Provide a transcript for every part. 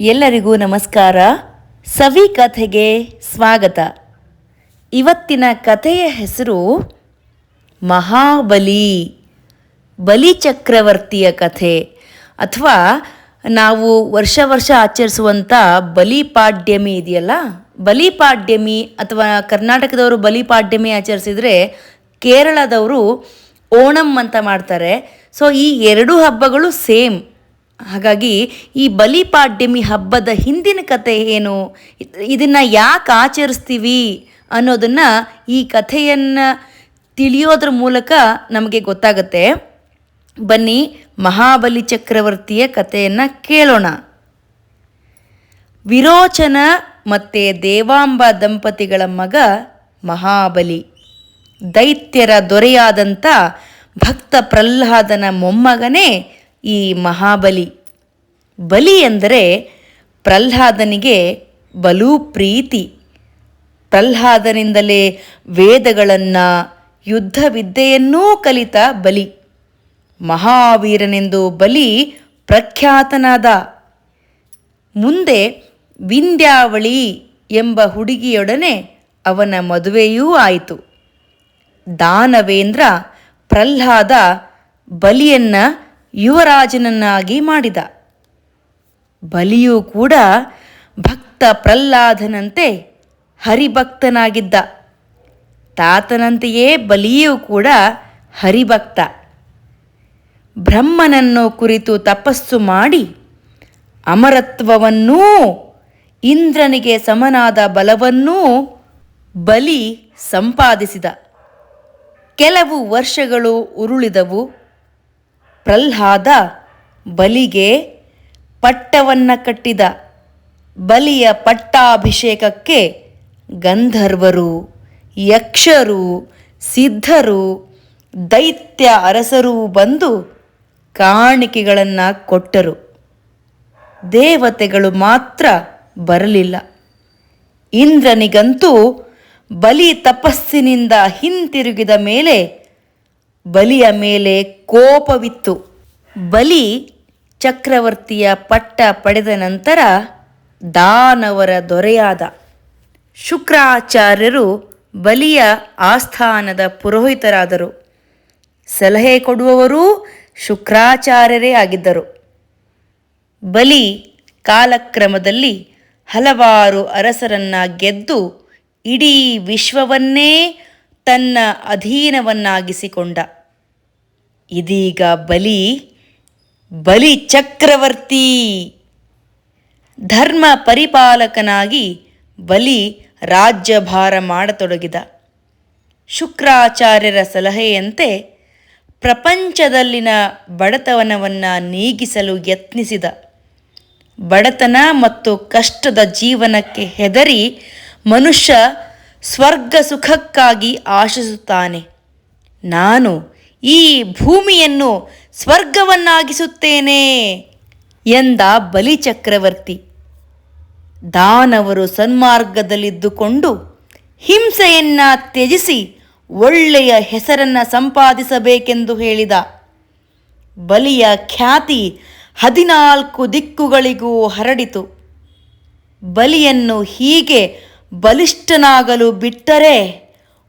ಎಲ್ಲರಿಗೂ ನಮಸ್ಕಾರ. ಸವಿ ಕಥೆಗೆ ಸ್ವಾಗತ. ಇವತ್ತಿನ ಕಥೆಯ ಹೆಸರು ಮಹಾಬಲಿ. ಬಲಿ ಚಕ್ರವರ್ತಿಯ ಕಥೆ. ಅಥವಾ ನಾವು ವರ್ಷ ವರ್ಷ ಆಚರಿಸುವಂಥ ಬಲಿಪಾಡ್ಯಮಿ ಇದೆಯಲ್ಲ? ಬಲಿಪಾಡ್ಯಮಿ ಅಥವಾ ಕರ್ನಾಟಕದವರು ಬಲಿಪಾಡ್ಯಮಿ ಆಚರಿಸಿದರೆ ಕೇರಳದವರು ಓಣಂ ಅಂತ ಮಾಡ್ತಾರೆ. ಸೊ ಈ ಎರಡೂ ಹಬ್ಬಗಳು ಸೇಮ್. ಹಾಗಾಗಿ ಈ ಬಲಿಪಾಡ್ಯಮಿ ಹಬ್ಬದ ಹಿಂದಿನ ಕತೆ ಏನು? ಇದನ್ನು ಯಾಕೆ ಆಚರಿಸ್ತೀವಿ ಅನ್ನೋದನ್ನು ಈ ಕಥೆಯನ್ನು ತಿಳಿಯೋದ್ರ ಮೂಲಕ ನಮಗೆ ಗೊತ್ತಾಗುತ್ತೆ. ಬನ್ನಿ ಮಹಾಬಲಿ ಚಕ್ರವರ್ತಿಯ ಕಥೆಯನ್ನು ಕೇಳೋಣ. ವಿರೋಚನ ಮತ್ತು ದೇವಾಂಬ ದಂಪತಿಗಳ ಮಗ ಮಹಾಬಲಿ, ದೈತ್ಯರ ದೊರೆಯಾದಂಥ ಭಕ್ತ ಪ್ರಹ್ಲಾದನ ಮೊಮ್ಮಗನೇ ಈ ಮಹಾಬಲಿ. ಬಲಿ ಎಂದರೆ ಪ್ರಹ್ಲಾದನಿಗೆ ಬಲು ಪ್ರೀತಿ. ಪ್ರಹ್ಲಾದನಿಂದಲೇ ವೇದಗಳನ್ನು ಯುದ್ಧ ವಿದ್ಯೆಯನ್ನೂ ಕಲಿತ ಬಲಿ. ಮಹಾವೀರನೆಂದು ಬಲಿ ಪ್ರಖ್ಯಾತನಾದ. ಮುಂದೆ ವಿಂದ್ಯಾವಳಿ ಎಂಬ ಹುಡುಗಿಯೊಡನೆ ಅವನ ಮದುವೆಯೂ ಆಯಿತು. ದಾನವೇಂದ್ರ ಪ್ರಹ್ಲಾದ ಬಲಿಯನ್ನ ಯುವರಾಜನನ್ನಾಗಿ ಮಾಡಿದ. ಬಲಿಯೂ ಕೂಡ ಭಕ್ತ ಪ್ರಹ್ಲಾದನಂತೆ ಹರಿಭಕ್ತನಾಗಿದ್ದ. ತಾತನಂತೆಯೇ ಬಲಿಯೂ ಕೂಡ ಹರಿಭಕ್ತ. ಬ್ರಹ್ಮನನ್ನು ಕುರಿತು ತಪಸ್ಸು ಮಾಡಿ ಅಮರತ್ವವನ್ನೂ ಇಂದ್ರನಿಗೆ ಸಮನಾದ ಬಲವನ್ನೂ ಬಲಿ ಸಂಪಾದಿಸಿದ. ಕೆಲವು ವರ್ಷಗಳು ಉರುಳಿದವು. ಪ್ರಹ್ಲಾದ ಬಲಿಗೆ ಪಟ್ಟವನ್ನು ಕಟ್ಟಿದ. ಬಲಿಯ ಪಟ್ಟಾಭಿಷೇಕಕ್ಕೆ ಗಂಧರ್ವರು, ಯಕ್ಷರು, ಸಿದ್ಧರು, ದೈತ್ಯ ಅರಸರೂ ಬಂದು ಕಾಣಿಕೆಗಳನ್ನು ಕೊಟ್ಟರು. ದೇವತೆಗಳು ಮಾತ್ರ ಬರಲಿಲ್ಲ. ಇಂದ್ರನಿಗಂತೂ ಬಲಿ ತಪಸ್ಸಿನಿಂದ ಹಿಂತಿರುಗಿದ ಮೇಲೆ ಬಲಿಯ ಮೇಲೆ ಕೋಪವಿತ್ತು. ಬಲಿ ಚಕ್ರವರ್ತಿಯ ಪಟ್ಟ ಪಡೆದ ನಂತರ ದಾನವರ ದೊರೆಯಾದ. ಶುಕ್ರಾಚಾರ್ಯರು ಬಲಿಯ ಆಸ್ಥಾನದ ಪುರೋಹಿತರಾದರು. ಸಲಹೆ ಕೊಡುವವರೂ ಶುಕ್ರಾಚಾರ್ಯರೇ ಆಗಿದ್ದರು. ಬಲಿ ಕಾಲಕ್ರಮದಲ್ಲಿ ಹಲವಾರು ಅರಸರನ್ನ ಗೆದ್ದು ಇಡೀ ವಿಶ್ವವನ್ನೇ ತನ್ನ ಅಧೀನವನ್ನಾಗಿಸಿಕೊಂಡ. ಇದೀಗ ಬಲಿ ಬಲಿ ಚಕ್ರವರ್ತಿ. ಧರ್ಮ ಪರಿಪಾಲಕನಾಗಿ ಬಲಿ ರಾಜ್ಯಭಾರ ಮಾಡತೊಡಗಿದ. ಶುಕ್ರಾಚಾರ್ಯರ ಸಲಹೆಯಂತೆ ಪ್ರಪಂಚದಲ್ಲಿನ ಬಡತನವನ್ನು ನೀಗಿಸಲು ಯತ್ನಿಸಿದ. ಬಡತನ ಮತ್ತು ಕಷ್ಟದ ಜೀವನಕ್ಕೆ ಹೆದರಿ ಮನುಷ್ಯ ಸ್ವರ್ಗ ಸುಖಕ್ಕಾಗಿ ಆಶಿಸುತ್ತಾನೆ. ನಾನು ಈ ಭೂಮಿಯನ್ನು ಸ್ವರ್ಗವನ್ನಾಗಿಸುತ್ತೇನೆ ಎಂದ ಬಲಿಚಕ್ರವರ್ತಿ ದಾನವರು ಸನ್ಮಾರ್ಗದಲ್ಲಿದ್ದುಕೊಂಡು ಹಿಂಸೆಯನ್ನ ತ್ಯಜಿಸಿ ಒಳ್ಳೆಯ ಹೆಸರನ್ನು ಸಂಪಾದಿಸಬೇಕೆಂದು ಹೇಳಿದ. ಬಲಿಯ ಖ್ಯಾತಿ ಹದಿನಾಲ್ಕು ದಿಕ್ಕುಗಳಿಗೂ ಹರಡಿತು. ಬಲಿಯನ್ನು ಹೀಗೆ ಬಲಿಷ್ಠನಾಗಲು ಬಿಟ್ಟರೆ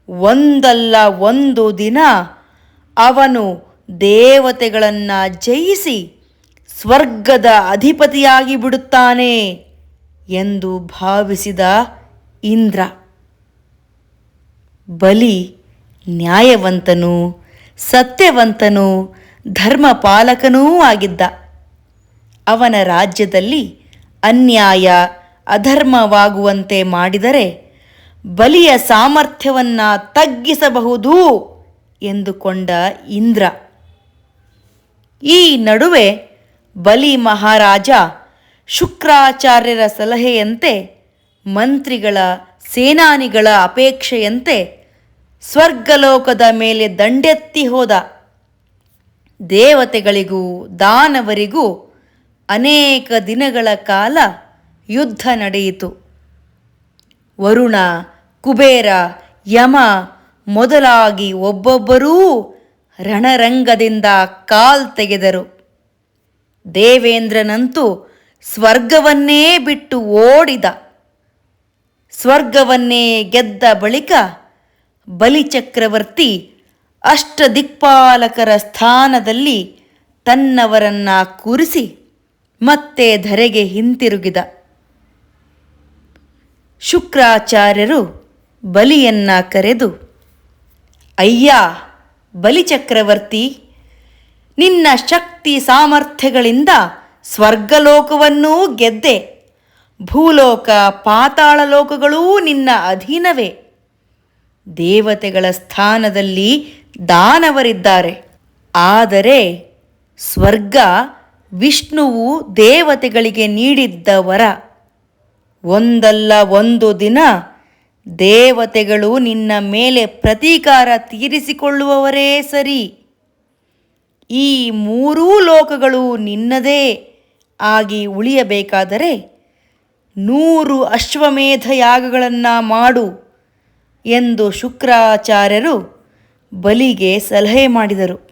ಒಂದಲ್ಲ ಒಂದು ದಿನ ಅವನು ದೇವತೆಗಳನ್ನು ಜಯಿಸಿ ಸ್ವರ್ಗದ ಅಧಿಪತಿಯಾಗಿ ಬಿಡುತ್ತಾನೆ ಎಂದು ಭಾವಿಸಿದ ಇಂದ್ರ. ಬಲಿ ನ್ಯಾಯವಂತನೂ ಸತ್ಯವಂತನೂ ಧರ್ಮಪಾಲಕನೂ ಆಗಿದ್ದ. ಅವನ ರಾಜ್ಯದಲ್ಲಿ ಅನ್ಯಾಯ, ಅಧರ್ಮವಾಗುವಂತೆ ಮಾಡಿದರೆ ಬಲಿಯ ಸಾಮರ್ಥ್ಯವನ್ನು ತಗ್ಗಿಸಬಹುದು. ಎಂದುಕೊಂಡ ಇಂದ್ರ. ಈ ನಡುವೆ ಬಲಿ ಮಹಾರಾಜ ಶುಕ್ರಾಚಾರ್ಯರ ಸಲಹೆಯಂತೆ, ಮಂತ್ರಿಗಳ, ಸೇನಾನಿಗಳ ಅಪೇಕ್ಷೆಯಂತೆ ಸ್ವರ್ಗಲೋಕದ ಮೇಲೆ ದಂಡೆತ್ತಿ ಹೋದ. ದೇವತೆಗಳಿಗೂ, ದಾನವರಿಗೂ ಅನೇಕ ದಿನಗಳ ಕಾಲ ಯುದ್ಧ ನಡೆಯಿತು. ವರುಣ, ಕುಬೇರ, ಯಮ ಮೊದಲಾಗಿ ಒಬ್ಬೊಬ್ಬರೂ ರಣರಂಗದಿಂದ ಕಾಲ್ ತೆಗೆದರು. ದೇವೇಂದ್ರನಂತೂ ಸ್ವರ್ಗವನ್ನೇ ಬಿಟ್ಟು ಓಡಿದ. ಸ್ವರ್ಗವನ್ನೇ ಗೆದ್ದ ಬಳಿಕ ಬಲಿಚಕ್ರವರ್ತಿ ಅಷ್ಟದಿಕ್ಪಾಲಕರ ಸ್ಥಾನದಲ್ಲಿ ತನ್ನವರನ್ನ ಕೂರಿಸಿ ಮತ್ತೆ ಧರೆಗೆ ಹಿಂತಿರುಗಿದ. ಶುಕ್ರಾಚಾರ್ಯರು ಬಲಿಯನ್ನ ಕರೆದು ಅಯ್ಯ ಬಲಿಚಕ್ರವರ್ತಿ ನಿನ್ನ ಶಕ್ತಿ ಸಾಮರ್ಥ್ಯಗಳಿಂದ ಸ್ವರ್ಗಲೋಕವನ್ನೂ ಗೆದ್ದೆ. ಭೂಲೋಕ ಪಾತಾಳ ಲೋಕಗಳೂ ನಿನ್ನ ಅಧೀನವೇ. ದೇವತೆಗಳ ಸ್ಥಾನದಲ್ಲಿ ದಾನವರಿದ್ದಾರೆ. ಆದರೆ ಸ್ವರ್ಗ ವಿಷ್ಣುವು ದೇವತೆಗಳಿಗೆ ನೀಡಿದ್ದ ವರ. ಒಂದಲ್ಲ ಒಂದು ದಿನ ದೇವತೆಗಳು ನಿನ್ನ ಮೇಲೆ ಪ್ರತೀಕಾರ ತೀರಿಸಿಕೊಳ್ಳುವವರೇ ಸರಿ. ಈ ಮೂರೂ ಲೋಕಗಳು ನಿನ್ನದೇ ಆಗಿ ಉಳಿಯಬೇಕಾದರೆ ನೂರು ಅಶ್ವಮೇಧ ಯಾಗಗಳನ್ನು ಮಾಡು ಎಂದು ಶುಕ್ರಾಚಾರ್ಯರು ಬಲಿಗೆ ಸಲಹೆ ಮಾಡಿದರು.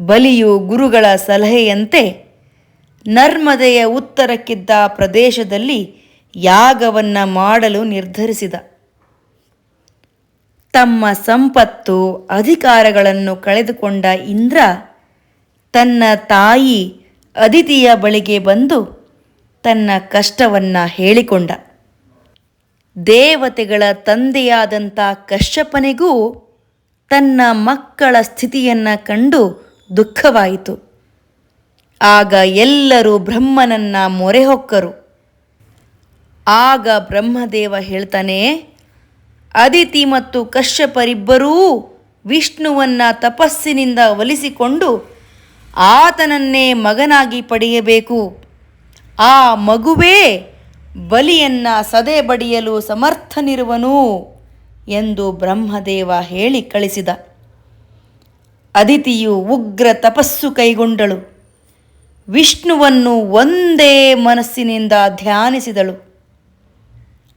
ಬಲಿಯು ಗುರುಗಳ ಸಲಹೆಯಂತೆ ನರ್ಮದೆಯ ಉತ್ತರಕ್ಕಿದ್ದ ಪ್ರದೇಶದಲ್ಲಿ ಯಾಗವನ್ನು ಮಾಡಲು ನಿರ್ಧರಿಸಿದ. ತಮ್ಮ ಸಂಪತ್ತು, ಅಧಿಕಾರಗಳನ್ನು ಕಳೆದುಕೊಂಡ ಇಂದ್ರ ತನ್ನ ತಾಯಿ ಅದಿತಿಯ ಬಳಿಗೆ ಬಂದು ತನ್ನ ಕಷ್ಟವನ್ನ ಹೇಳಿಕೊಂಡ. ದೇವತೆಗಳ ತಂದೆಯಾದಂಥ ಕಶ್ಯಪನಿಗೂ ತನ್ನ ಮಕ್ಕಳ ಸ್ಥಿತಿಯನ್ನು ಕಂಡು ದುಃಖವಾಯಿತು. ಆಗ ಎಲ್ಲರೂ ಬ್ರಹ್ಮನನ್ನ ಮೊರೆ ಹೊಕ್ಕರು. ಆಗ ಬ್ರಹ್ಮದೇವ ಹೇಳ್ತಾನೆ, ಅದಿತಿ ಮತ್ತು ಕಶ್ಯಪರಿಬ್ಬರೂ ವಿಷ್ಣುವನ್ನ ತಪಸ್ಸಿನಿಂದ ಒಲಿಸಿಕೊಂಡು ಆತನನ್ನೇ ಮಗನಾಗಿ ಪಡೆಯಬೇಕು. ಆ ಮಗುವೇ ಬಲಿಯನ್ನ ಸದೆ ಬಡಿಯಲು ಸಮರ್ಥನಿರುವನು ಎಂದು ಬ್ರಹ್ಮದೇವ ಹೇಳಿ ಕಳಿಸಿದ. ಅದಿತಿಯು ಉಗ್ರ ತಪಸ್ಸು ಕೈಗೊಂಡಳು. ವಿಷ್ಣುವನ್ನು ಒಂದೇ ಮನಸ್ಸಿನಿಂದ ಧ್ಯಾನಿಸಿದಳು.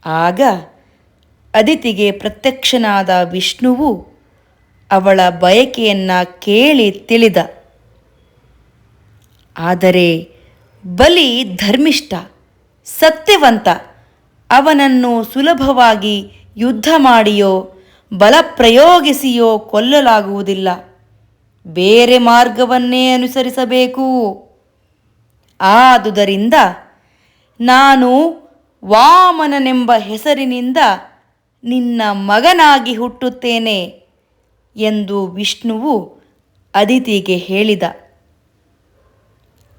ಆಗ ಅದಿತಿಗೆ ಪ್ರತ್ಯಕ್ಷನಾದ ವಿಷ್ಣುವು ಅವಳ ಬಯಕೆಯನ್ನು ಕೇಳಿ ತಿಳಿದ. ಆದರೆ ಬಲಿ ಧರ್ಮಿಷ್ಠ, ಸತ್ಯವಂತ, ಅವನನ್ನು ಸುಲಭವಾಗಿ ಯುದ್ಧ ಮಾಡಿಯೋ, ಬಲ ಪ್ರಯೋಗಿಸಿಯೋ ಕೊಲ್ಲಲಾಗುವುದಿಲ್ಲ. ಬೇರೆ ಮಾರ್ಗವನ್ನೇ ಅನುಸರಿಸಬೇಕು. ಆದುದರಿಂದ ನಾನು ವಾಮನನೆಂಬ ಹೆಸರಿನಿಂದ ನಿನ್ನ ಮಗನಾಗಿ ಹುಟ್ಟುತ್ತೇನೆ ಎಂದು ವಿಷ್ಣುವು ಅದಿತಿಗೆ ಹೇಳಿದ.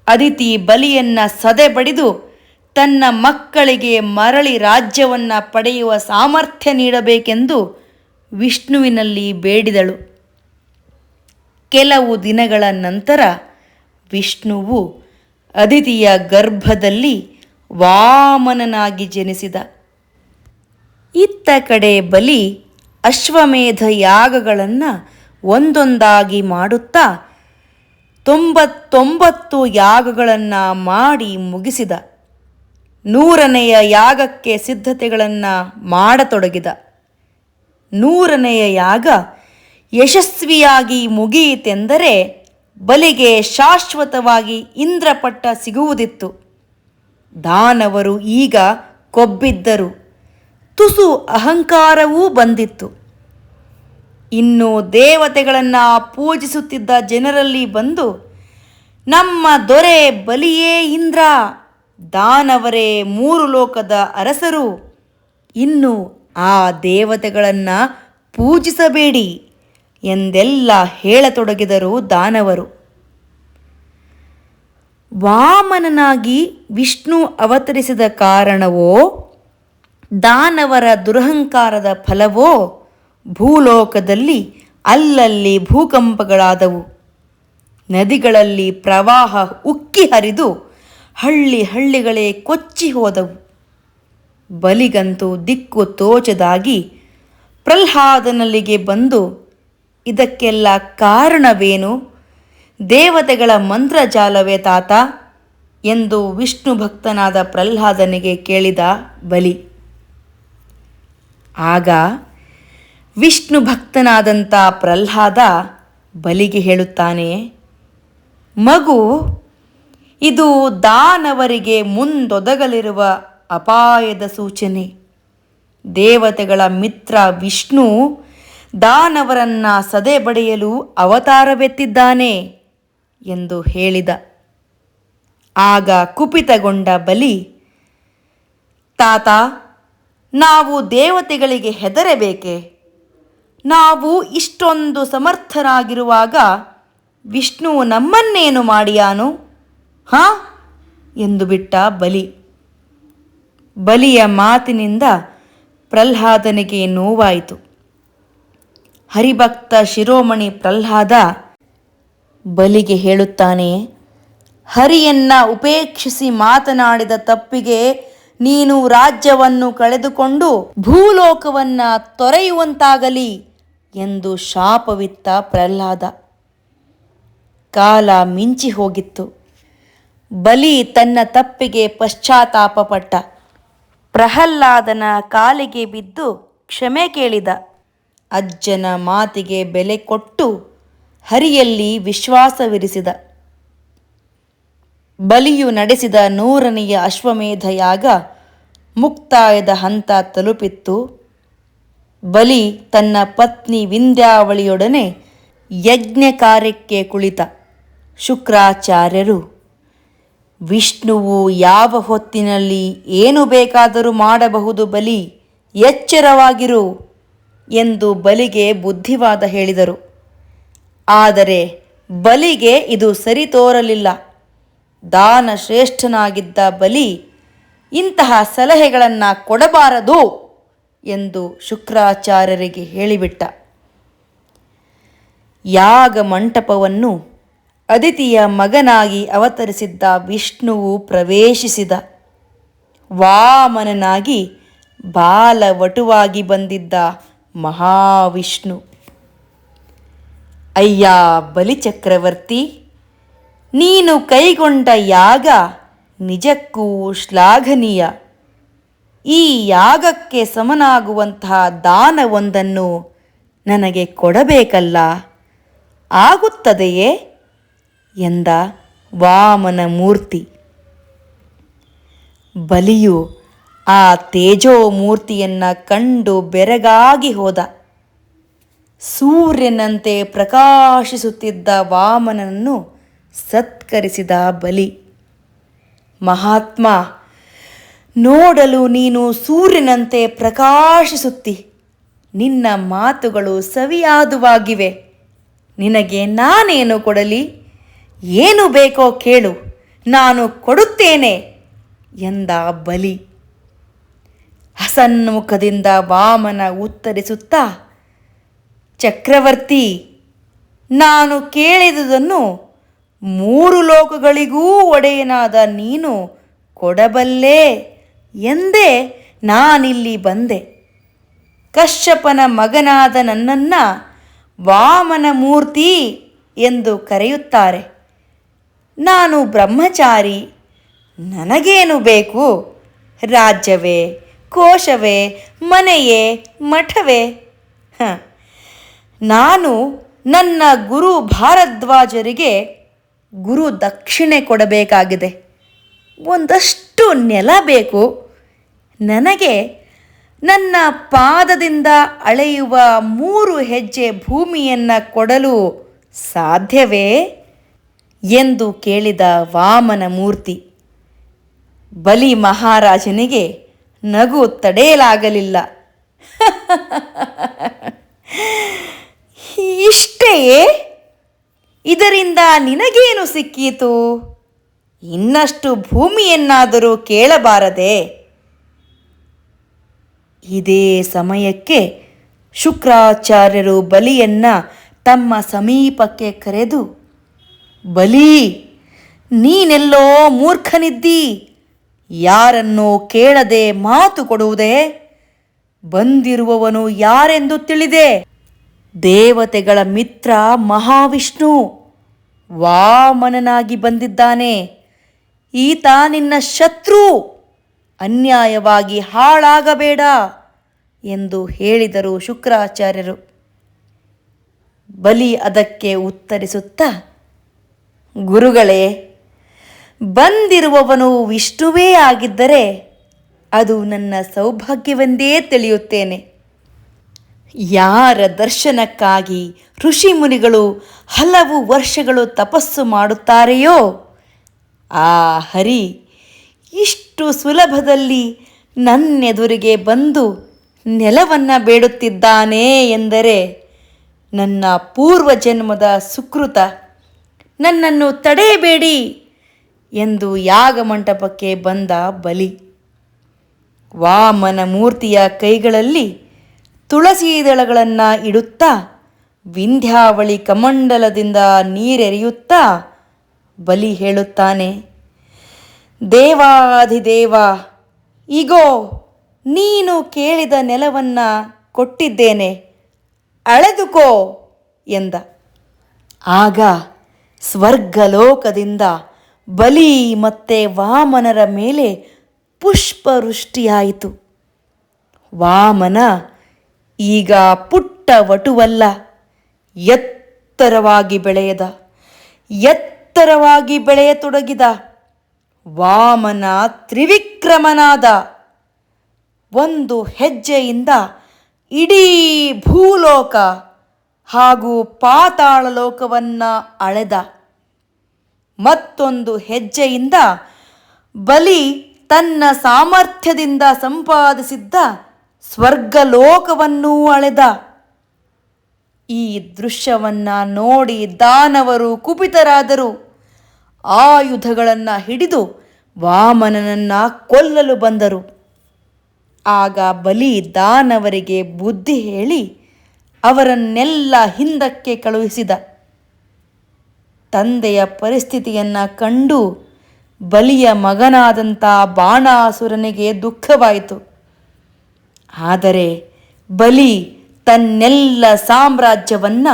ಅದಿತಿ ಬಲಿಯನ್ನ ಸದೆ ಬಡಿದು ತನ್ನ ಮಕ್ಕಳಿಗೆ ಮರಳಿ ರಾಜ್ಯವನ್ನ ಪಡೆಯುವ ಸಾಮರ್ಥ್ಯ ನೀಡಬೇಕೆಂದು ವಿಷ್ಣುವಿನಲ್ಲಿ ಬೇಡಿದಳು. ಕೆಲವು ದಿನಗಳ ನಂತರ ವಿಷ್ಣುವು ಅದಿತಿಯ ಗರ್ಭದಲ್ಲಿ ವಾಮನನಾಗಿ ಜನಿಸಿದ. ಇತ್ತ ಕಡೆ ಬಲಿ ಅಶ್ವಮೇಧ ಯಾಗಗಳನ್ನು ಒಂದೊಂದಾಗಿ ಮಾಡುತ್ತಾ ತೊಂಬತ್ತೊಂಬತ್ತು ಯಾಗಗಳನ್ನು ಮಾಡಿ ಮುಗಿಸಿದ. ನೂರನೆಯ ಯಾಗಕ್ಕೆ ಸಿದ್ಧತೆಗಳನ್ನು ಮಾಡತೊಡಗಿದ. ನೂರನೆಯ ಯಾಗ ಯಶಸ್ವಿಯಾಗಿ ಮುಗಿಯಿತೆಂದರೆ ಬಲಿಗೆ ಶಾಶ್ವತವಾಗಿ ಇಂದ್ರಪಟ್ಟ ಸಿಗುವುದಿತ್ತು. ದಾನವರು ಈಗ ಕೊಬ್ಬಿದ್ದರು. ತುಸು ಅಹಂಕಾರವೂ ಬಂದಿತ್ತು. ಇನ್ನು ದೇವತೆಗಳನ್ನು ಪೂಜಿಸುತ್ತಿದ್ದ ಜನರಲ್ಲಿ ಬಂದು, ನಮ್ಮ ದೊರೆ ಬಲಿಯೇ ಇಂದ್ರ, ದಾನವರೇ ಮೂರು ಲೋಕದ ಅರಸರು, ಇನ್ನು ಆ ದೇವತೆಗಳನ್ನು ಪೂಜಿಸಬೇಡಿ ಎಂದೆಲ್ಲ ಹೇಳತೊಡಗಿದರು ದಾನವರು. ವಾಮನನಾಗಿ ವಿಷ್ಣು ಅವತರಿಸಿದ ಕಾರಣವೋ, ದಾನವರ ದುರಹಂಕಾರದ ಫಲವೋ, ಭೂಲೋಕದಲ್ಲಿ ಅಲ್ಲಲ್ಲಿ ಭೂಕಂಪಗಳಾದವು. ನದಿಗಳಲ್ಲಿ ಪ್ರವಾಹ ಉಕ್ಕಿ ಹರಿದು ಹಳ್ಳಿ ಹಳ್ಳಿಗಳೇ ಕೊಚ್ಚಿ ಹೋದವು. ಬಲಿಗಂತೂ ದಿಕ್ಕು ತೋಚದಾಗಿ ಪ್ರಹ್ಲಾದನಲ್ಲಿಗೆ ಬಂದು ಇದಕ್ಕೆಲ್ಲ ಕಾರಣವೇನು? ದೇವತೆಗಳ ಮಂತ್ರಜಾಲವೇ ತಾತ ಎಂದು ವಿಷ್ಣು ಭಕ್ತನಾದ ಪ್ರಹ್ಲಾದನಿಗೆ ಕೇಳಿದ ಬಲಿ. ಆಗ ವಿಷ್ಣು ಭಕ್ತನಾದಂಥ ಪ್ರಹ್ಲಾದ ಬಲಿಗೆ ಹೇಳುತ್ತಾನೆ, ಮಗು, ಇದು ದಾನವರಿಗೆ ಮುಂದೊದಗಲಿರುವ ಅಪಾಯದ ಸೂಚನೆ. ದೇವತೆಗಳ ಮಿತ್ರ ವಿಷ್ಣು ದಾನವರನ್ನ ಸದೆಬಡೆಯಲು ಅವತಾರವೆತ್ತಿದ್ದಾನೆ. ಎಂದು ಹೇಳಿದ. ಆಗ ಕುಪಿತಗೊಂಡ ಬಲಿ, ತಾತ, ನಾವು ದೇವತೆಗಳಿಗೆ ಹೆದರಬೇಕೆ? ನಾವು ಇಷ್ಟೊಂದು ಸಮರ್ಥರಾಗಿರುವಾಗ ವಿಷ್ಣು ನಮ್ಮನ್ನೇನು ಮಾಡಿಯಾನು? ಹಾ? ಎಂದು ಬಿಟ್ಟ ಬಲಿ. ಬಲಿಯ ಮಾತಿನಿಂದ ಪ್ರಹ್ಲಾದನಿಗೆ ನೋವಾಯಿತು. ಹರಿಭಕ್ತ ಶಿರೋಮಣಿ ಪ್ರಹ್ಲಾದ ಬಲಿಗೆ ಹೇಳುತ್ತಾನೆ, ಹರಿಯನ್ನ ಉಪೇಕ್ಷಿಸಿ ಮಾತನಾಡಿದ ತಪ್ಪಿಗೆ ನೀನು ರಾಜ್ಯವನ್ನು ಕಳೆದುಕೊಂಡು ಭೂಲೋಕವನ್ನ ತೊರೆಯುವಂತಾಗಲಿ ಎಂದು ಶಾಪವಿತ್ತ ಪ್ರಹ್ಲಾದ. ಕಾಲ ಮಿಂಚಿ ಹೋಗಿತ್ತು. ಬಲಿ ತನ್ನ ತಪ್ಪಿಗೆ ಪಶ್ಚಾತ್ತಾಪಪಟ್ಟ. ಪ್ರಹ್ಲಾದನ ಕಾಲಿಗೆ ಬಿದ್ದು ಕ್ಷಮೆ ಕೇಳಿದ. ಅಜ್ಜನ ಮಾತಿಗೆ ಬೆಲೆ ಕೊಟ್ಟು ಹರಿಯಲ್ಲಿ ವಿಶ್ವಾಸವಿರಿಸಿದ. ಬಲಿಯು ನಡೆಸಿದ ನೂರನೆಯ ಅಶ್ವಮೇಧ ಯಾಗ ಮುಕ್ತಾಯದ ಹಂತ ತಲುಪಿತ್ತು. ಬಲಿ ತನ್ನ ಪತ್ನಿ ವಿಂದ್ಯಾವಳಿಯೊಡನೆ ಯಜ್ಞ ಕಾರ್ಯಕ್ಕೆ ಕುಳಿತ. ಶುಕ್ರಾಚಾರ್ಯರು, ವಿಷ್ಣುವು ಯಾವ ಹೊತ್ತಿನಲ್ಲಿ ಏನು ಬೇಕಾದರೂ ಮಾಡಬಹುದು ಬಲಿ, ಎಚ್ಚರವಾಗಿರು ಎಂದು ಬಲಿಗೆ ಬುದ್ಧಿವಾದ ಹೇಳಿದರು. ಆದರೆ ಬಲಿಗೆ ಇದು ಸರಿ ತೋರಲಿಲ್ಲ ದಾನ ಶ್ರೇಷ್ಠನಾಗಿದ್ದ ಬಲಿ ಇಂತಹ ಸಲಹೆಗಳನ್ನು ಕೊಡಬಾರದು ಎಂದು ಶುಕ್ರಾಚಾರ್ಯರಿಗೆ ಹೇಳಿಬಿಟ್ಟ. ಯಾಗ ಮಂಟಪವನ್ನು ಅದಿತಿಯ ಮಗನಾಗಿ ಅವತರಿಸಿದ್ದ ವಿಷ್ಣುವು ಪ್ರವೇಶಿಸಿದ. ವಾಮನನಾಗಿ ಬಾಲವಟುವಾಗಿ ಬಂದಿದ್ದ ಮಹಾವಿಷ್ಣು. ಅಯ್ಯ ಬಲಿಚಕ್ರವರ್ತಿ ನೀನು ಕೈಗೊಂಡ ಯಾಗ ನಿಜಕ್ಕೂ ಶ್ಲಾಘನೀಯ. ಈ ಯಾಗಕ್ಕೆ ಸಮನಾಗುವಂತಹ ದಾನವೊಂದನ್ನು ನನಗೆ ಕೊಡಬೇಕಲ್ಲ, ಆಗುತ್ತದೆಯೇ ಎಂದ ವಾಮನ ಮೂರ್ತಿ. ಬಲಿಯು ಆ ತೇಜೋ ಮೂರ್ತಿಯನ್ನ ಕಂಡು ಬೆರಗಾಗಿ ಹೋದ. ಸೂರ್ಯನಂತೆ ಪ್ರಕಾಶಿಸುತ್ತಿದ್ದ ವಾಮನನ್ನು ಸತ್ಕರಿಸಿದ ಬಲಿ. ಮಹಾತ್ಮ, ನೋಡಲು ನೀನು ಸೂರ್ಯನಂತೆ ಪ್ರಕಾಶಿಸುತ್ತಿ. ನಿನ್ನ ಮಾತುಗಳು ಸವಿಯಾದುವಾಗಿವೆ. ನಿನಗೆ ನಾನೇನು ಕೊಡಲಿ? ಏನು ಬೇಕೋ ಕೇಳು. ನಾನು ಕೊಡುತ್ತೇನೆ ಎಂದ ಬಲಿ. ಹಸನ್ಮುಖದಿಂದ ವಾಮನ ಉತ್ತರಿಸುತ್ತಾ ಚಕ್ರವರ್ತಿ, ನಾನು ಕೇಳಿದುದನ್ನು ಮೂರು ಲೋಕಗಳಿಗೂ ಒಡೆಯನಾದ ನೀನು ಕೊಡಬಲ್ಲೆ ಎಂದೇ ನಾನಿಲ್ಲಿ ಬಂದೆ. ಕಶ್ಯಪನ ಮಗನಾದ ನನ್ನನ್ನ ವಾಮನ ಮೂರ್ತಿ ಎಂದು ಕರೆಯುತ್ತಾರೆ. ನಾನು ಬ್ರಹ್ಮಚಾರಿ, ನನಗೇನು ಬೇಕು? ರಾಜ್ಯವೇ, ಕೋಶವೇ, ಮನೆಯೇ, ಮಠವೇ? ಹ. ನಾನು ನನ್ನ ಗುರು ಭಾರದ್ವಾಜರಿಗೆ ಗುರು ದಕ್ಷಿಣೆ ಕೊಡಬೇಕಾಗಿದೆ. ಒಂದಷ್ಟು ನೆಲ ಬೇಕು. ನನಗೆ ನನ್ನ ಪಾದದಿಂದ ಅಳೆಯುವ ಮೂರು ಹೆಜ್ಜೆ ಭೂಮಿಯನ್ನು ಕೊಡಲು ಸಾಧ್ಯವೇ? ಎಂದು ಕೇಳಿದ ವಾಮನ ಮೂರ್ತಿ. ಬಲಿ ಮಹಾರಾಜನಿಗೆ ನಗು ತಡೆಯಲಾಗಲಿಲ್ಲ. ಇಷ್ಟೆಯೇ ಇದರಿಂದ ನಿನಗೇನು ಸಿಕ್ಕೀತು? ಇನ್ನಷ್ಟು ಭೂಮಿಯನ್ನಾದರೂ ಕೇಳಬಾರದೆ? ಇದೇ ಸಮಯಕ್ಕೆ ಶುಕ್ರಾಚಾರ್ಯರು ಬಲಿಯನ್ನ ತಮ್ಮ ಸಮೀಪಕ್ಕೆ ಕರೆದು, ಬಲಿ, ನೀನೆಲ್ಲೋ ಮೂರ್ಖನಿದ್ದಿ? ಯಾರನ್ನೋ ಕೇಳದೆ ಮಾತು ಕೊಡುವುದೇ? ಬಂದಿರುವವನು ಯಾರೆಂದು ತಿಳಿದೆ? ದೇವತೆಗಳ ಮಿತ್ರ ಮಹಾವಿಷ್ಣು. ವಾಮನನಾಗಿ ಬಂದಿದ್ದಾನೆ. ಈತ ನಿನ್ನ ಶತ್ರು. ಅನ್ಯಾಯವಾಗಿ ಹಾಳಾಗಬೇಡ ಎಂದು ಹೇಳಿದರು ಶುಕ್ರಾಚಾರ್ಯರು. ಬಲಿ ಅದಕ್ಕೆ ಉತ್ತರಿಸುತ್ತಾ, ಗುರುಗಳೇ, ಬಂದಿರುವವನು ವಿಷ್ಣುವೇ ಆಗಿದ್ದರೆ ಅದು ನನ್ನ ಸೌಭಾಗ್ಯವೆಂದೇ ತಿಳಿಯುತ್ತೇನೆ. ಯಾರ ದರ್ಶನಕ್ಕಾಗಿ ಋಷಿಮುನಿಗಳು ಹಲವು ವರ್ಷಗಳು ತಪಸ್ಸು ಮಾಡುತ್ತಾರೆಯೋ, ಆ ಹರಿ ಇಷ್ಟು ಸುಲಭದಲ್ಲಿ ನನ್ನೆದುರಿಗೆ ಬಂದು ನೆಲವನ್ನು ಬೇಡುತ್ತಿದ್ದಾನೆ ಎಂದರೆ ನನ್ನ ಪೂರ್ವ ಜನ್ಮದ ಸುಕೃತ. ನನ್ನನ್ನು ತಡೆಯಬೇಡಿ ಎಂದು ಯಾಗ ಮಂಟಪಕ್ಕೆ ಬಂದ ಬಲಿ. ವಾಮನ ಮೂರ್ತಿಯ ಕೈಗಳಲ್ಲಿ ತುಳಸಿ ದಳಗಳನ್ನು ಇಡುತ್ತಾ, ವಿಂಧ್ಯಾವಳಿ ಕಮಂಡಲದಿಂದ ನೀರೆರೆಯುತ್ತಾ ಬಲಿ ಹೇಳುತ್ತಾನೆ. ದೇವಾಧಿದೇವ ಇಗೋ, ನೀನು ಕೇಳಿದ ನೆಲವನ್ನು ಕೊಟ್ಟಿದ್ದೇನೆ, ಅಳೆದುಕೋ ಎಂದ. ಆಗ ಸ್ವರ್ಗಲೋಕದಿಂದ ಬಲಿ ಮತ್ತೆ ವಾಮನರ ಮೇಲೆ ಪುಷ್ಪವೃಷ್ಟಿಯಾಯಿತು. ವಾಮನ ಈಗ ಪುಟ್ಟ ವಟುವಲ್ಲ, ಎತ್ತರವಾಗಿ ಬೆಳೆಯದ, ಎತ್ತರವಾಗಿ ಬೆಳೆಯತೊಡಗಿದ, ವಾಮನ ತ್ರಿವಿಕ್ರಮನಾದ ಒಂದು ಹೆಜ್ಜೆಯಿಂದ ಇಡೀ ಭೂಲೋಕ ಹಾಗೂ ಪಾತಾಳ ಲೋಕವನ್ನ ಅಳೆದ. ಮತ್ತೊಂದು ಹೆಜ್ಜೆಯಿಂದ ಬಲಿ ತನ್ನ ಸಾಮರ್ಥ್ಯದಿಂದ ಸಂಪಾದಿಸಿದ್ದ ಸ್ವರ್ಗಲೋಕವನ್ನೂ ಅಳೆದ. ಈ ದೃಶ್ಯವನ್ನ ನೋಡಿ ದಾನವರು ಕುಪಿತರಾದರು. ಆಯುಧಗಳನ್ನು ಹಿಡಿದು ವಾಮನನನ್ನ ಕೊಲ್ಲಲು ಬಂದರು. ಆಗ ಬಲಿ ದಾನವರಿಗೆ ಬುದ್ಧಿ ಹೇಳಿ ಅವರನ್ನೆಲ್ಲ ಹಿಂದಕ್ಕೆ ಕಳುಹಿಸಿದ. ತಂದೆಯ ಪರಿಸ್ಥಿತಿಯನ್ನು ಕಂಡು ಬಲಿಯ ಮಗನಾದಂಥ ಬಾಣಾಸುರನಿಗೆ ದುಃಖವಾಯಿತು. ಆದರೆ ಬಲಿ ತನ್ನೆಲ್ಲ ಸಾಮ್ರಾಜ್ಯವನ್ನ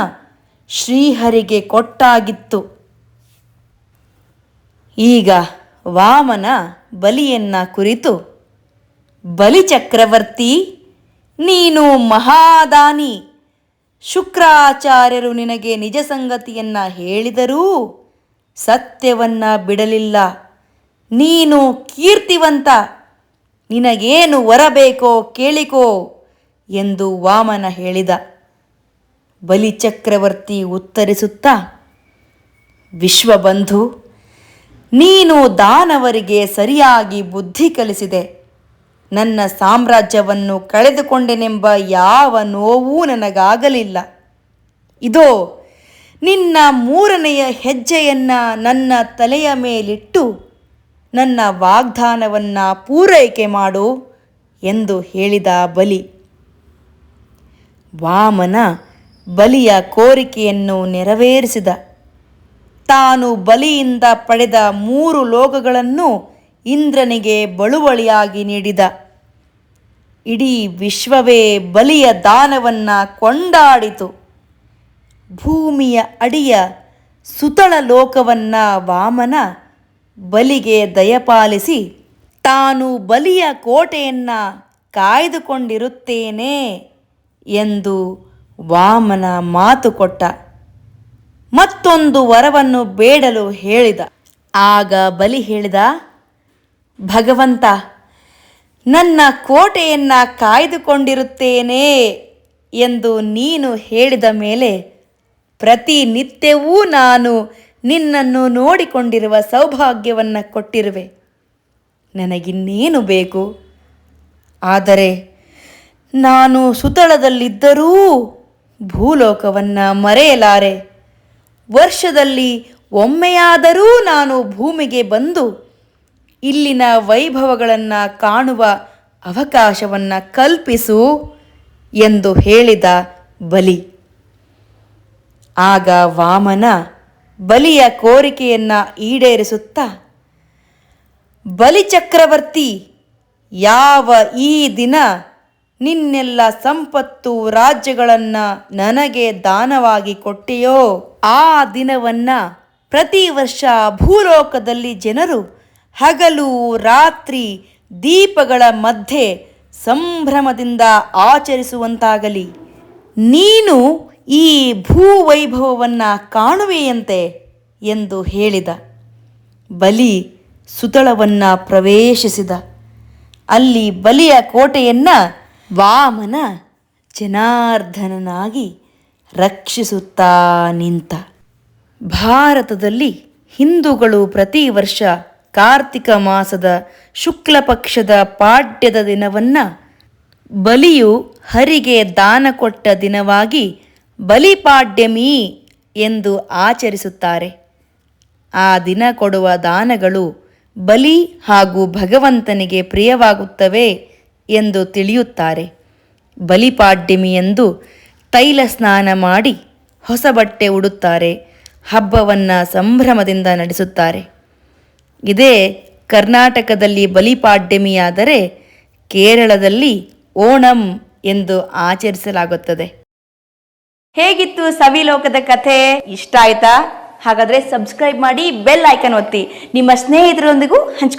ಶ್ರೀಹರಿಗೆ ಕೊಟ್ಟಾಗಿತ್ತು. ಈಗ ವಾಮನ ಬಲಿಯನ್ನ ಕುರಿತು ಬಲಿಚಕ್ರವರ್ತಿ ನೀನು ಮಹಾದಾನಿ, ಶುಕ್ರಾಚಾರ್ಯರು ನಿನಗೆ ನಿಜ ಸಂಗತಿಯನ್ನ ಹೇಳಿದರೂ ಸತ್ಯವನ್ನ ಬಿಡಲಿಲ್ಲ. ನೀನು ಕೀರ್ತಿವಂತ. ನಿನಗೇನು ವರಬೇಕೋ ಕೇಳಿಕೋ ಎಂದು ವಾಮನ ಹೇಳಿದ. ಬಲಿಚಕ್ರವರ್ತಿ ಉತ್ತರಿಸುತ್ತಾ, ವಿಶ್ವಬಂಧು, ನೀನು ದಾನವರಿಗೆ ಸರಿಯಾಗಿ ಬುದ್ಧಿ ಕಲಿಸಿದೆ. ನನ್ನ ಸಾಮ್ರಾಜ್ಯವನ್ನು ಕಳೆದುಕೊಂಡೆನೆಂಬ ಯಾವ ನೋವೂ ನನಗಾಗಲಿಲ್ಲ. ಇದೋ, ನಿನ್ನ ಮೂರನೆಯ ಹೆಜ್ಜೆಯನ್ನು ನನ್ನ ತಲೆಯ ಮೇಲಿಟ್ಟು ನನ್ನ ವಾಗ್ದಾನವನ್ನು ಪೂರೈಕೆ ಮಾಡು ಎಂದು ಹೇಳಿದ ಬಲಿ. ವಾಮನ ಬಲಿಯ ಕೋರಿಕೆಯನ್ನು ನೆರವೇರಿಸಿದ. ತಾನು ಬಲಿಯಿಂದ ಪಡೆದ ಮೂರು ಲೋಕಗಳನ್ನು ಇಂದ್ರನಿಗೆ ಬಳುವಳಿಯಾಗಿ ನೀಡಿದ. ಇಡೀ ವಿಶ್ವವೇ ಬಲಿಯ ದಾನವನ್ನು ಕೊಂಡಾಡಿತು. ಭೂಮಿಯ ಅಡಿಯ ಸುತಳ ಲೋಕವನ್ನ ವಾಮನ ಬಲಿಗೆ ದಯಪಾಲಿಸಿ ತಾನು ಬಲಿಯ ಕೋಟೆಯನ್ನು ಕಾಯ್ದುಕೊಂಡಿರುತ್ತೇನೆ ಎಂದು ವಾಮನ ಮಾತು ಕೊಟ್ಟ. ಮತ್ತೊಂದು ವರವನ್ನು ಬೇಡಲು ಹೇಳಿದ. ಆಗ ಬಲಿ ಹೇಳಿದ, ಭಗವಂತ, ನನ್ನ ಕೋಟೆಯನ್ನು ಕಾಯ್ದುಕೊಂಡಿರುತ್ತೇನೆ ಎಂದು ನೀನು ಹೇಳಿದ ಮೇಲೆ ಪ್ರತಿನಿತ್ಯವೂ ನಾನು ನಿನ್ನನ್ನು ನೋಡಿಕೊಂಡಿರುವ ಸೌಭಾಗ್ಯವನ್ನು ಕೊಟ್ಟಿರುವೆ. ನನಗಿನ್ನೇನು ಬೇಕು? ಆದರೆ ನಾನು ಸುತಳದಲ್ಲಿದ್ದರೂ ಭೂಲೋಕವನ್ನು ಮರೆಯಲಾರೆ. ವರ್ಷದಲ್ಲಿ ಒಮ್ಮೆಯಾದರೂ ನಾನು ಭೂಮಿಗೆ ಬಂದು ಇಲ್ಲಿನ ವೈಭವಗಳನ್ನು ಕಾಣುವ ಅವಕಾಶವನ್ನು ಕಲ್ಪಿಸು ಎಂದು ಹೇಳಿದ ಬಲಿ. ಆಗ ವಾಮನ ಬಲಿಯ ಕೋರಿಕೆಯನ್ನ ಈಡೇರಿಸುತ್ತಾ, ಬಲಿಚಕ್ರವರ್ತಿ, ಯಾವ ಈ ದಿನ ನಿನ್ನೆಲ್ಲ ಸಂಪತ್ತು ರಾಜ್ಯಗಳನ್ನು ನನಗೆ ದಾನವಾಗಿ ಕೊಟ್ಟೆಯೋ, ಆ ದಿನವನ್ನ ಪ್ರತಿ ವರ್ಷ ಭೂಲೋಕದಲ್ಲಿ ಜನರು ಹಗಲು, ರಾತ್ರಿ, ದೀಪಗಳ ಮಧ್ಯೆ ಸಂಭ್ರಮದಿಂದ ಆಚರಿಸುವಂತಾಗಲಿ. ನೀನು ಈ ಭೂವೈಭವವನ್ನು ಕಾಣುವೆಯಂತೆ ಎಂದು ಹೇಳಿದ. ಬಲಿ ಸುತಳವನ್ನು ಪ್ರವೇಶಿಸಿದ. ಅಲ್ಲಿ ಬಲಿಯ ಕೋಟೆಯನ್ನ ವಾಮನ ಜನಾರ್ದನನಾಗಿ ರಕ್ಷಿಸುತ್ತಾ ನಿಂತ. ಭಾರತದಲ್ಲಿ ಹಿಂದೂಗಳು ಪ್ರತಿ ವರ್ಷ ಕಾರ್ತಿಕ ಮಾಸದ ಶುಕ್ಲ ಪಕ್ಷದ ಪಾಡ್ಯದ ದಿನವನ್ನು ಬಲಿಯು ಹರಿಗೆ ದಾನ ಕೊಟ್ಟ ದಿನವಾಗಿ ಬಲಿಪಾಡ್ಯಮಿ ಎಂದು ಆಚರಿಸುತ್ತಾರೆ. ಆ ದಿನ ಕೊಡುವ ದಾನಗಳು ಬಲಿ ಹಾಗೂ ಭಗವಂತನಿಗೆ ಪ್ರಿಯವಾಗುತ್ತವೆ ಎಂದು ತಿಳಿಯುತ್ತಾರೆ. ಬಲಿಪಾಡ್ಯಮಿಯಂದು ತೈಲ ಸ್ನಾನ ಮಾಡಿ ಹೊಸ ಬಟ್ಟೆ ಉಡುತ್ತಾರೆ, ಹಬ್ಬವನ್ನು ಸಂಭ್ರಮದಿಂದ ನಡೆಸುತ್ತಾರೆ. ಇದೇ ಕರ್ನಾಟಕದಲ್ಲಿ ಬಲಿಪಾಡ್ಯಮಿಯಾದರೆ ಕೇರಳದಲ್ಲಿ ಓಣಂ ಎಂದು ಆಚರಿಸಲಾಗುತ್ತದೆ. ಹೇಗಿತ್ತು ಸವಿಲೋಕದ ಕಥೆ? ಇಷ್ಟ ಆಯ್ತಾ? ಹಾಗಾದ್ರೆ ಸಬ್ಸ್ಕ್ರೈಬ್ ಮಾಡಿ ಬೆಲ್ ಐಕನ್ ಒತ್ತಿ. ನಿಮ್ಮ ಸ್ನೇಹಿತರೊಂದಿಗೂ ಹಂಚ್ಕೊ